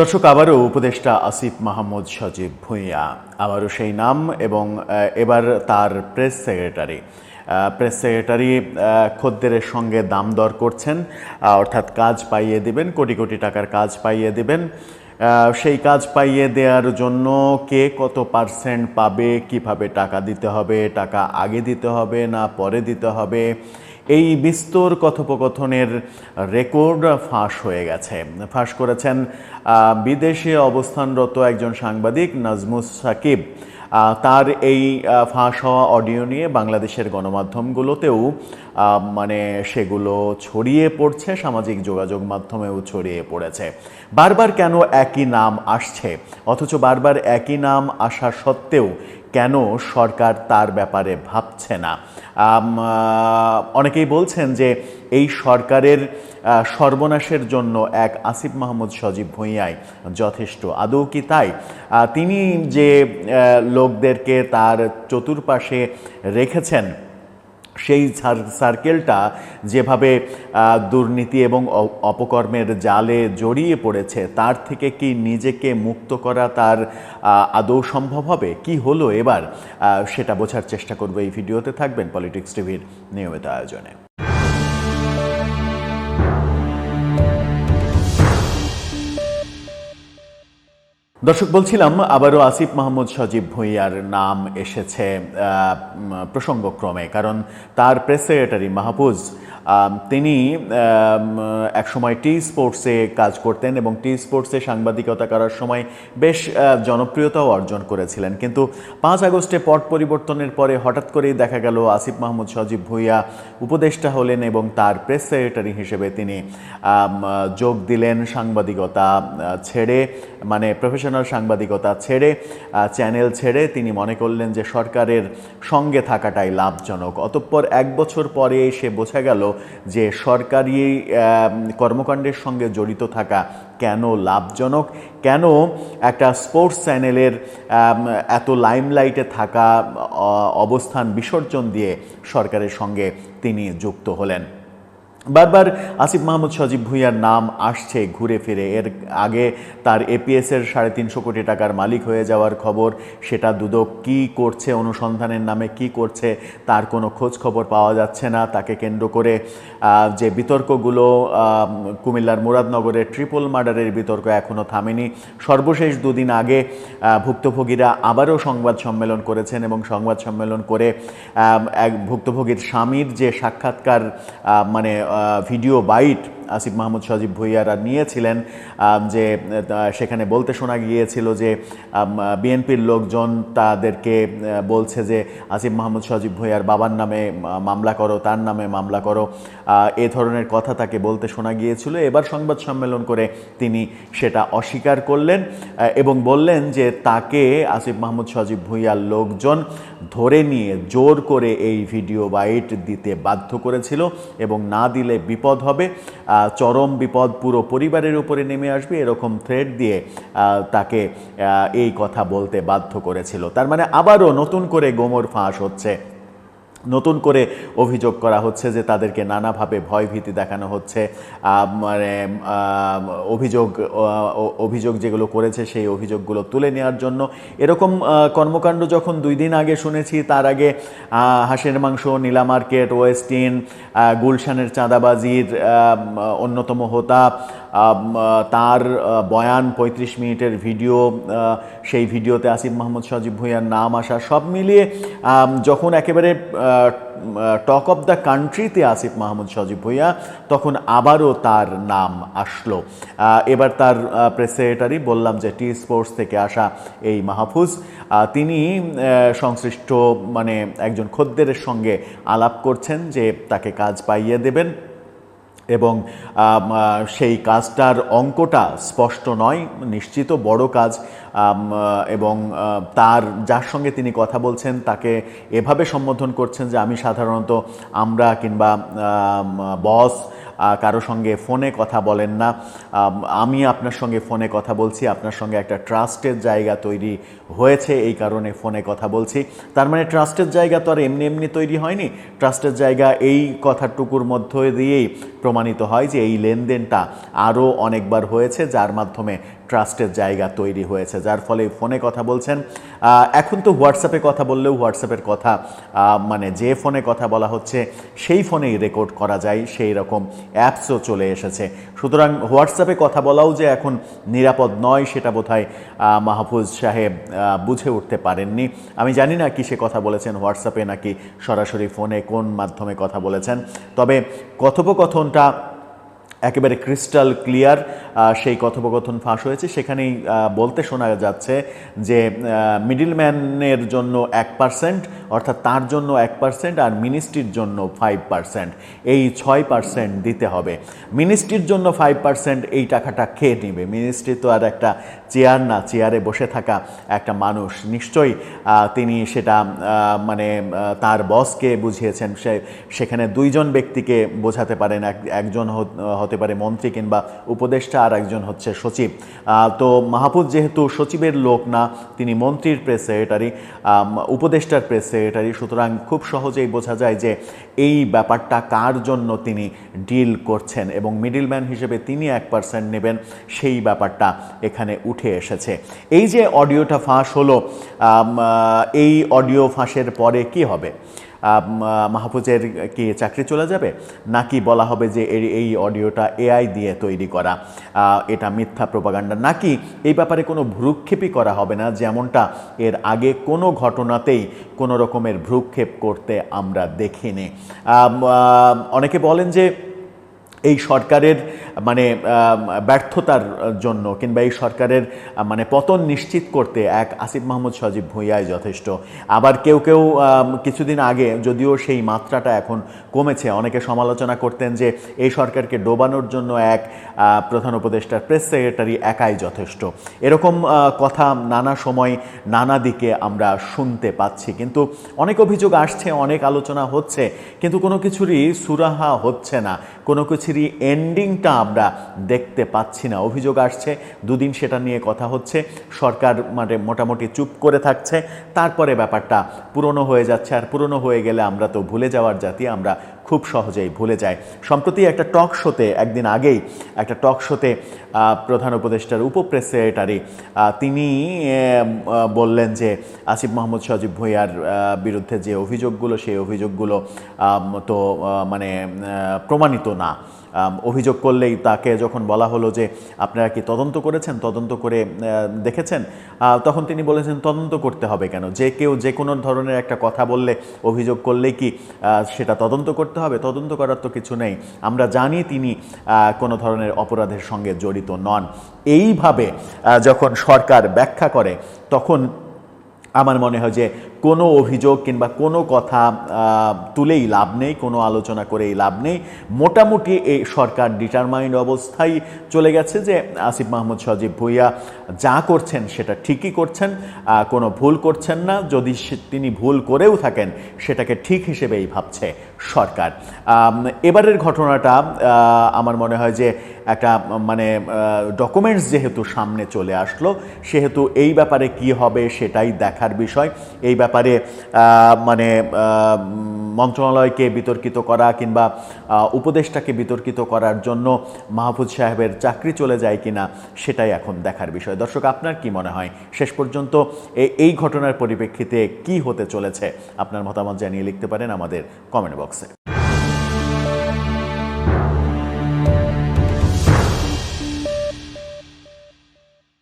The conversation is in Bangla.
দর্শক, আবারও উপদেষ্টা আসিফ মাহমুদ সজীব ভূঁইয়া, আবারও সেই নাম এবং এবার তার প্রেস সেক্রেটারি। প্রেস সেক্রেটারি খদ্দের সঙ্গে দাম দর করছেন অর্থাৎ কাজ পাইয়ে দিবেন, কোটি কোটি টাকার কাজ পাইয়ে দিবেন। সেই কাজ পাইয়ে দেওয়ার জন্য কে কত পার্সেন্ট পাবে, কীভাবে টাকা দিতে হবে, টাকা আগে দিতে হবে না পরে দিতে হবে, এই বিস্তর কথোপকথনের রেকর্ড ফাঁস হয়ে গেছে। ফাঁস করেছেন বিদেশে অবস্থানরত একজন সাংবাদিক নাজমুস সাকিব তার এই ফাঁস হওয়া অডিও নিয়ে বাংলাদেশের গণমাধ্যমগুলোতেও মানে সেগুলো ছড়িয়ে পড়ছে, সামাজিক যোগাযোগ মাধ্যমেও ছড়িয়ে পড়েছে। বারবার কেন একই নাম আসছে? অথচ বারবার একই নাম আসা সত্ত্বেও কেন সরকার তার ব্যাপারে ভাবছে না? অনেকেই বলছেন যে এই সরকারের সর্বনাশের জন্য এক আসিফ মাহমুদ সজীব ভূঁইয়াই যথেষ্ট। আদৌ কি তাই? তিনি যে লোকদেরকে তার চতুর্পাশে রেখেছেন, সেই সার্কেলটা যেভাবে দুর্নীতি এবং অপকর্মের জালে জড়িয়ে পড়েছে, তার থেকে কি নিজেকে মুক্ত করা তার আদৌ সম্ভব হবে? কি হলো এবার? সেটা বোঝার চেষ্টা করব এই ভিডিওতে। থাকবেন পলিটিক্স টিভির নিয়মিত আয়োজনে। দর্শক, বলছিলাম আবারও আসিফ মাহমুদ সজীব ভূঁইয়ার নাম এসেছে প্রসঙ্গক্রমে, কারণ তার প্রেস সেক্রেটারি মাহফুজ তিনি একসময় টি স্পোর্টসে কাজ করতেন এবং টি স্পোর্টসে সাংবাদিকতা করার সময় বেশ জনপ্রিয়তাও অর্জন করেছিলেন। কিন্তু পাঁচ আগস্টে পট পরিবর্তনের পরে হঠাৎ করেই দেখা গেল আসিফ মাহমুদ সজীব ভূঁইয়া উপদেষ্টা হলেন এবং তার প্রেস সেক্রেটারি হিসেবে তিনি যোগ দিলেন সাংবাদিকতা ছেড়ে মানে প্রফেশনাল সাংবাদিকতা ছেড়ে চ্যানেল ছেড়ে। তিনি মনে করলেন যে সরকারের সঙ্গে থাকাটাই লাভজনক। অতঃপর এক বছর পরে সে বোঝা গেল যে সরকারি কর্মকাণ্ডের সঙ্গে জড়িত থাকা কেন লাভজনক? কেন একটা স্পোর্টস চ্যানেলের এত লাইমলাইটে থাকা অবস্থান বিসর্জন দিয়ে সরকারের সঙ্গে তিনি যুক্ত হলেন? বারবার আসিফ মাহমুদ সজীব ভুঁইয়ার নাম আসছে, ঘুরে ফিরে। এর আগে তার এপিএসের সাড়ে তিনশো কোটি টাকার মালিক হয়ে যাওয়ার খবর, সেটা দুদক কি করছে, অনুসন্ধানের নামে কি করছে, তার কোনো খোঁজ খবর পাওয়া যাচ্ছে না। তাকে কেন্দ্র করে যে বিতর্কগুলো কুমিল্লার মুরাদনগরের ট্রিপল মার্ডারের বিতর্ক এখনও থামেনি। সর্বশেষ দুদিন আগে ভুক্তভোগীরা আবারও সংবাদ সম্মেলন করেছেন এবং সংবাদ সম্মেলন করে এক ভুক্তভোগীর স্বামীর যে সাক্ষাৎকার মানে ভিডিও বাইট আসিফ মাহমুদ সজীব ভুইয়ারা নিয়েছিলেন যে সেখানে বলতে শোনা গিয়েছিল যে বিএনপির লোকজন তাদেরকে বলছে যে, আসিফ মাহমুদ সজীব ভুইয়ার বাবার নামে মামলা করো, তার নামে মামলা করো। এ ধরনের কথা তাকে বলতে শোনা গিয়েছিল। এবার সংবাদ সম্মেলন করে তিনি সেটা অস্বীকার করলেন এবং বললেন যে, তাকে আসিফ মাহমুদ সজীব ভুইয়ার লোকজন ধরে নিয়ে জোর করে এই ভিডিও বাইট দিতে বাধ্য করেছিল এবং না দিলে বিপদ হবে। চরম বিপদ পুরো পরিবারের উপরে নেমে আসবে, এরকম থ্রেড দিয়ে তাকে এই কথা বলতে বাধ্য করেছিল। তার মানে আবারও নতুন করে গোমর ফাঁস হচ্ছে। নতুন করে অভিযোগ করা হচ্ছে যে তাদেরকে নানাভাবে ভয়ভীতি দেখানো হচ্ছে। মানে অভিযোগ অভিযোগ যেগুলো করেছে সেই অভিযোগগুলো তুলে নেওয়ার জন্য। এরকম কর্মকাণ্ড যখন দুই দিন আগে শুনেছি, তার আগে হাঁসের মাংস, নীলা মার্কেট ওয়েস্টিন গুলশানের চাঁদাবাজির অন্যতম হোতা তার বয়ান পঁয়ত্রিশ মিনিটের ভিডিও সেই ভিডিওতে আসিফ মাহমুদ সজীব ভুঁইয়ার নাম আসা সব মিলিয়ে যখন একেবারে টক অফ দ্য কান্ট্রিতে আসিফ মাহমুদ সজীব ভুঁইয়া, তখন আবারও তার নাম আসলো। এবার তার প্রেস সেক্রেটারি বললাম যে, টি স্পোর্টস থেকে আসা এই মাহফুজ। তিনি সংশ্লিষ্ট মানে একজন খদ্দেরের সঙ্গে আলাপ করছেন যে, তাকে কাজ পাইয়ে দেবেন। এবং সেই কাজটার অঙ্কটা স্পষ্ট নয়, নিশ্চিত বড় কাজ এবং তার যার সঙ্গে তিনি কথা বলছেন, তাকে এভাবে সম্বোধন করছেন যে আমি সাধারণত আমরা কিংবা বস কারও সঙ্গে ফোনে কথা বলেন না। আমি আপনার সঙ্গে ফোনে কথা বলছি, আপনার সঙ্গে একটা ট্রাস্টের জায়গা তৈরি হয়েছে, এই কারণে ফোনে কথা বলছি। তার মানে ট্রাস্টের জায়গা তো আর এমনি এমনি তৈরি হয়নি। ট্রাস্টের জায়গা এই কথাটুকুর মধ্য দিয়েই প্রমাণিত হয় যে এই লেনদেনটা আরও অনেকবার হয়েছে, যার মাধ্যমে ট্রাস্টের জায়গা তৈরি হয়েছে, যার ফলে ফোনে কথা বলছেন। এখন তো হোয়াটসঅ্যাপে কথা বললেও হোয়াটসঅ্যাপের কথা মানে যে ফোনে কথা বলা হচ্ছে, সেই ফোনেই রেকর্ড করা যায়, সেই রকম অ্যাপসও চলে এসেছে। সুতরাং হোয়াটসঅ্যাপে কথা বলাও যে এখন নিরাপদ নয়, সেটা বোধহয় মাহফুজ সাহেব বুঝে উঠতে পারেননি। আমি জানি না কি সে কথা বলেছেন হোয়াটসঅ্যাপে নাকি সরাসরি ফোনে কোন মাধ্যমে কথা বলেছেন। তবে কথোপকথনটা একেবারে ক্রিস্টাল ক্লিয়ার সেই কথোপকথন ফাঁস হয়েছে। সেখানেই বলতে শোনা যাচ্ছে যে মিডিলম্যানের জন্য এক পার্সেন্ট অর্থাৎ তার জন্য এক পার্সেন্ট আর মিনিস্ট্রির জন্য ফাইভ পার্সেন্ট এই ছয় পার্সেন্ট দিতে হবে। মিনিস্ট্রির জন্য ফাইভ পার্সেন্ট এই টাকাটা খেয়ে নেবে? মিনিস্ট্রি তো আর একটা চেয়ার না চেয়ারে বসে থাকা একটা মানুষ। নিশ্চয়ই তিনি সেটা মানে তার বসকে বুঝিয়েছেন। সে, সেখানে দুইজন ব্যক্তিকে বোঝাতে পারেন। এক- একজন হত- হতে পারে মন্ত্রী কিংবা উপদেষ্টা আর একজন হচ্ছে সচিব। তো মাহফুজ যেহেতু সচিবের লোক না, তিনি মন্ত্রীর প্রেস সেক্রেটারি উপদেষ্টার প্রেস সেক্রেটারি, সুতরাং খুব সহজেই বোঝা যায় যে এই ব্যাপারটা কার জন্য তিনি ডিল করছেন এবং মিডিলম্যান হিসেবে তিনি এক পার্সেন্ট নেবেন, সেই ব্যাপারটা এখানে উঠে এসেছে। এই যে অডিওটা ফাঁস হলো এই অডিও ফাঁসের পরে কি হবে? মাহফুজের কি চাকরি চলে যাবে? নাকি বলা হবে যে এই এই অডিওটা এআই দিয়ে তৈরি করা এটা মিথ্যা প্রপাগান্ডা? নাকি এই ব্যাপারে কোনো ভ্রুক্ষেপই করা হবে না, যেমনটা এর আগে কোনো ঘটনাতেই কোনো রকমের ভ্রুক্ষেপ করতে আমরা দেখিনি। অনেকে বলেন যে এই সরকারের মানে ব্যর্থতার জন্য কিংবা এই সরকারের মানে পতন নিশ্চিত করতে এক আসিফ মাহমুদ সজীব ভূঁইয়াই যথেষ্ট। আবার কেউ কেউ কিছুদিন আগে যদিও সেই মাত্রাটা এখন কমেছে, অনেকে সমালোচনা করতেন যে এই সরকারকে ডোবানোর জন্য এক প্রধান উপদেষ্টার প্রেস সেক্রেটারি একাই যথেষ্ট। এরকম কথা নানা সময় নানা দিকে আমরা শুনতে পাচ্ছি। কিন্তু অনেক অভিযোগ আসছে, অনেক আলোচনা হচ্ছে, কিন্তু কোনো কিছুরই সুরাহা হচ্ছে না। কোনো কিছুরই এন্ডিংটা আমরা দেখতে পাচ্ছি না। অভিযোগ আসছে, দুদিন সেটা নিয়ে কথা হচ্ছে, সরকার মানে মোটামুটি চুপ করে থাকছে। তারপরে ব্যাপারটা পুরনো হয়ে যাচ্ছে, আর পুরনো হয়ে গেলে আমরা তো ভুলে যাওয়ার জাতি, আমরা খুব সহজেই ভুলে যায়। সম্প্রতি একটা টক শোতে, একদিন আগেই একটা টক শোতে প্রধান উপদেষ্টার উপপ্রেস তিনি বললেন যে, আসিফ মাহমুদ, সজীব ভুঁইয়ার বিরুদ্ধে যে অভিযোগগুলো, সেই অভিযোগগুলো তো মানে প্রমাণিত না। অভিযোগ করলেই তাকে যখন বলা হলো যে, আপনারা কি তদন্ত করেছেন? তদন্ত করে দেখেছেন? তখন তিনি বলেছেন, তদন্ত করতে হবে কেন? যে কেউ যে কোনো ধরনের একটা কথা বললে, অভিযোগ করলেই কি সেটা তদন্ত করতে হবে, তদন্ত করার তো কিছু নেই। আমরা জানি তিনি কোনো ধরনের অপরাধের সঙ্গে জড়িত নন। এইভাবে যখন সরকার ব্যাখ্যা করে, তখন আমার মনে হয় যে কোনো অভিযোগ কিংবা কোনো কথা তুলেই লাভ নেই, কোনো আলোচনা করেই লাভ নেই। মোটামুটি এই সরকার ডিটারমাইন্ড অবস্থায় চলে গেছে যে, আসিফ মাহমুদ সজীব ভুইয়া যা করছেন সেটা ঠিকই করছেন কোনো ভুল করছেন না। যদি তিনি ভুল করেও থাকেন, সেটাকে ঠিক হিসেবেই ভাবছে সরকার। এবারের ঘটনাটা আমার মনে হয় যে, একটা মানে ডকুমেন্টস যেহেতু সামনে চলে আসলো, সেহেতু এই ব্যাপারে কি হবে সেটাই দেখার বিষয়। এই ব্যাপারে আহ, মানে মন্ত্রণালয়কে বিতর্কিত করা কিংবা উপদেষ্টাকে বিতর্কিত করার জন্য মাহফুজ সাহেবের চাকরি চলে যায় কিনা সেটাই এখন দেখার বিষয়। দর্শক আপনার কি মনে হয়? শেষ পর্যন্ত এই ঘটনার পরিপ্রেক্ষিতে কি হতে চলেছে? আপনার মতামত জানিয়ে লিখতে পারেন আমাদের কমেন্ট বক্সে।